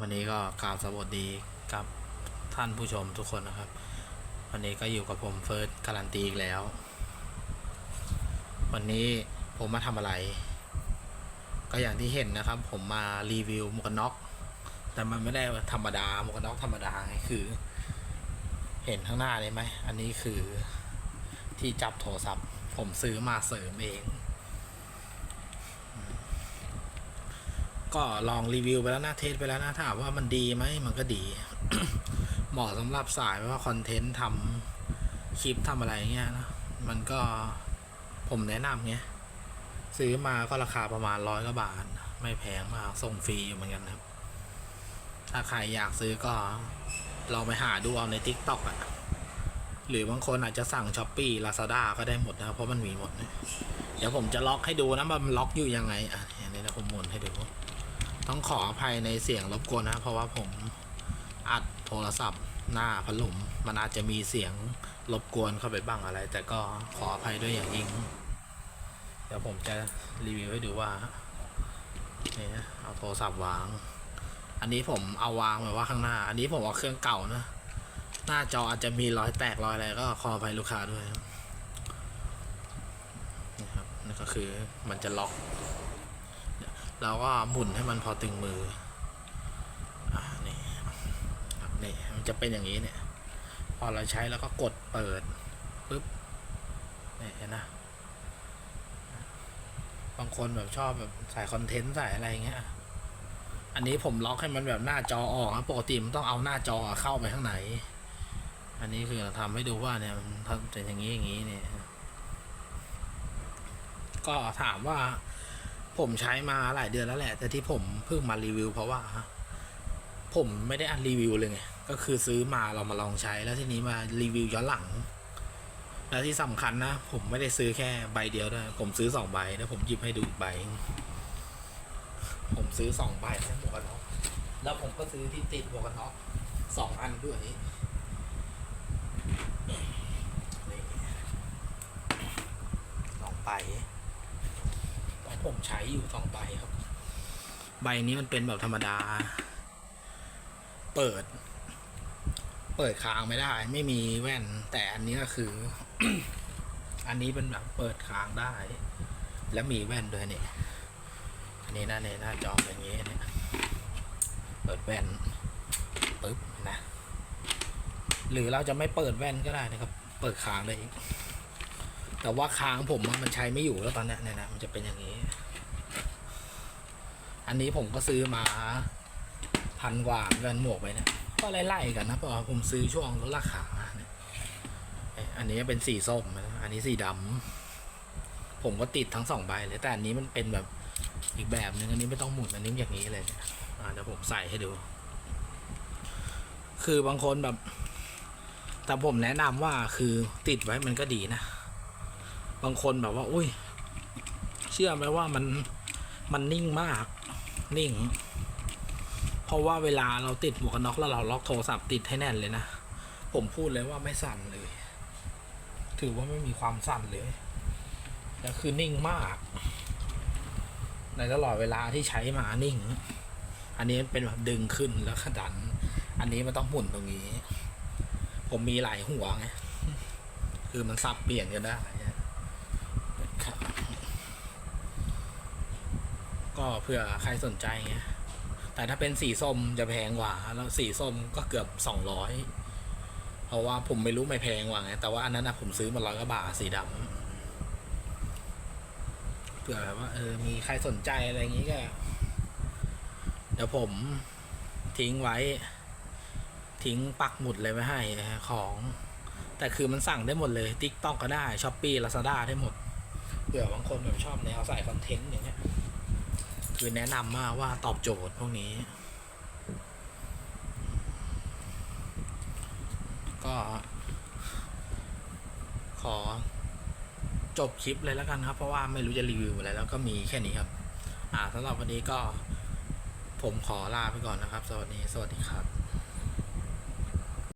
วันนี้ก็กล่าวสวัสดีกับท่านผู้ชมทุกคนนะครับ วันนี้ก็อยู่กับผมเฟิร์สการันตีอีกแล้ว วันนี้ผมมาทำอะไร ก็อย่างที่เห็นนะครับ ผมมารีวิวหมวกกันน็อก แต่มันไม่ได้ธรรมดาหมวกกันน็อกธรรมดาไงคือ เห็นข้างหน้าเลยไหมอันนี้คือที่จับโทรศัพท์ ผมซื้อมาเสริมเอง ก็ลองรีวิวไปแล้วนะเทสไปแล้วนะถ้ามว่ามันดีไหมมันก็ดี เหมาะสำหรับสายว่าคอนเทนต์ทำคลิปทำอะไรเงี้ยนะมันก็ผมแนะนำเงี้ยซื้อมาก็ราคาประมาณร้อยกว่าบาท ไม่แพงมากส่งฟรีอยู่เหมือนกันครับ ถ้าใครอยากซื้อก็ลองไปหาดูเอาใน t ิ k t o k อะ หรือบางคนอาจจะสั่งช้อปปี้ลาซาด้าก็ได้หมดนะเพราะมันมีหมดนะเดี๋ยวผมจะล็อกให้ดูนะว่ามันล็อกอยู่ยังไง อะอันนี้นะผมหมุนให้ดู ต้องขออภัยในเสียงรบกวนนะ เพราะว่าผมอัดโทรศัพท์หน้าพัดลมมันอาจจะมีเสียงรบกวนเข้าไปบ้างอะไร แต่ก็ขออภัยด้วยอย่างยิ่ง เดี๋ยวผมจะรีวิวให้ดูว่านี่นะเอาโทรศัพท์วาง อันนี้ผมเอาวางไว้ว่าข้างหน้า อันนี้ผมเอาเครื่องเก่านะ หน้าจออาจจะมีรอยแตกรอยอะไรก็ขออภัยลูกค้าด้วยนี่ครับนั่นก็คือมันจะล็อก เราก็หมุนให้มันพอตึงมืออ่านี่ครับนี่มันจะเป็นอย่างนี้เนี่ย พอเราใช้แล้วก็กดเปิดปุ๊บนี่เห็นนะบางคนแบบชอบแบบใส่คอนเทนต์ใส่อะไรเงี้ย อันนี้ผมล็อกให้มันแบบหน้าจอออกนะปกติมันต้องเอาหน้าจอเข้าไปข้างในอันนี้คือเราทำให้ดูว่าเนี่ยมันทำเป็นอย่างนี้อย่างนี้เนี่ย ก็ถามว่า ผมใช้มาหลายเดือนแล้วแหละ แต่ที่ผมเพิ่งมารีวิว เพราะว่า ผมไม่ได้อัดรีวิวเลยไงก็คือซื้อมาเรามาลองใช้แล้วทีนี้มารีวิวย้อนหลัง แล้วที่สำคัญนะ ผมไม่ได้ซื้อแค่ใบเดียวด้วยผมซื้อสองใบแล้วผมหยิบให้ดูอีกใบ ผมซื้อสองใบนะหมวกกันน็อกแล้วผมก็ซื้อที่ติดหมวกกันน็อกสองอันด้วยสองใบ ผมใช้อยู่สองใบครับ ใบนี้มันเป็นแบบธรรมดา เปิด เปิดค้างไม่ได้ ไม่มีแว่น แต่อันนี้ก็คือ อันนี้เป็นแบบเปิดค้างได้ แล้วมีแว่นด้วยเนี่ยอันนี้นะเนี่ยหน้าจออย่างนี้เนี่ยเปิดแว่นปึ๊บนะ หรือเราจะไม่เปิดแว่นก็ได้นะครับ เปิดค้างได้อีก แต่ว่าค้างผมมันใช้ไม่อยู่แล้วตอนนี้เนี่ยนะมันจะเป็นอย่างนี้ อันนี้ผมก็ซื้อมาพันกว่าเงินหมวกไปเนี่ยก็ไล่ๆกันนะเพราะว่าผมซื้อช่วงลดราคาเนี่ยอันนี้เป็นสีส้มนะอันนี้สีดำผมก็ติดทั้งสองใบเลยแต่อันนี้มันเป็นแบบอีกแบบหนึ่งอันนี้ไม่ต้องหมุนอันนี้อย่างนี้เลยเนี่ยเดี๋ยวผมใส่ให้ดู คือบางคนแบบ แต่ผมแนะนำว่าคือติดไว้มันก็ดีนะ บางคนแบบว่า อุ้ย เชื่อไหมว่ามันมันนิ่งมาก นิ่ง เพราะว่าเวลาเราติดหมวกกันน็อกแล้วเราล็อกโทรศัพท์ติดให้แน่นเลยนะ ผมพูดเลยว่าไม่สั่นเลย ถือว่าไม่มีความสั่นเลยแล้วคือนิ่งมาก ในตลอดเวลาที่ใช้มานิ่ง อันนี้เป็นแบบดึงขึ้นแล้วก็ดัน อันนี้มันต้องหมุนตรงนี้ ผมมีหลายหัวไงคือมันสับเปลี่ยนกันได้ ก็เผื่อใครสนใจไงแต่ถ้าเป็นสีส้มจะแพงกว่า แล้วสีส้มก็เกือบสองร้อยเพราะว่าผมไม่รู้ไม่แพงกว่าไง แต่ว่าอันนั้นนะผมซื้อมาร้อยกว่าบาทสีดำเผื่อแบบว่าเออ มีใครสนใจอะไรอย่างงี้ก็ เดี๋ยวผมทิ้งไว้ ทิ้งปักหมุดเลยไว้ให้ของ แต่คือมันสั่งได้หมดเลย t ิ k t o k ก็ได้ช้อปปี้ลาซาด้าได้หมด เผื่อบางคนแบบชอบแนวใส่คอนเทนต์อย่างเงี้ย คือแนะนำมากว่าตอบโจทย์พวกนี้ ก็ ขอจบคลิปเลยแล้วกันครับ เพราะว่าไม่รู้จะรีวิวอะไรแล้วก็มีแค่นี้ครับ อ่าสำหรับวันนี้ก็ผมขอลาไปก่อนนะครับ สวัสดี สวัสดีครับ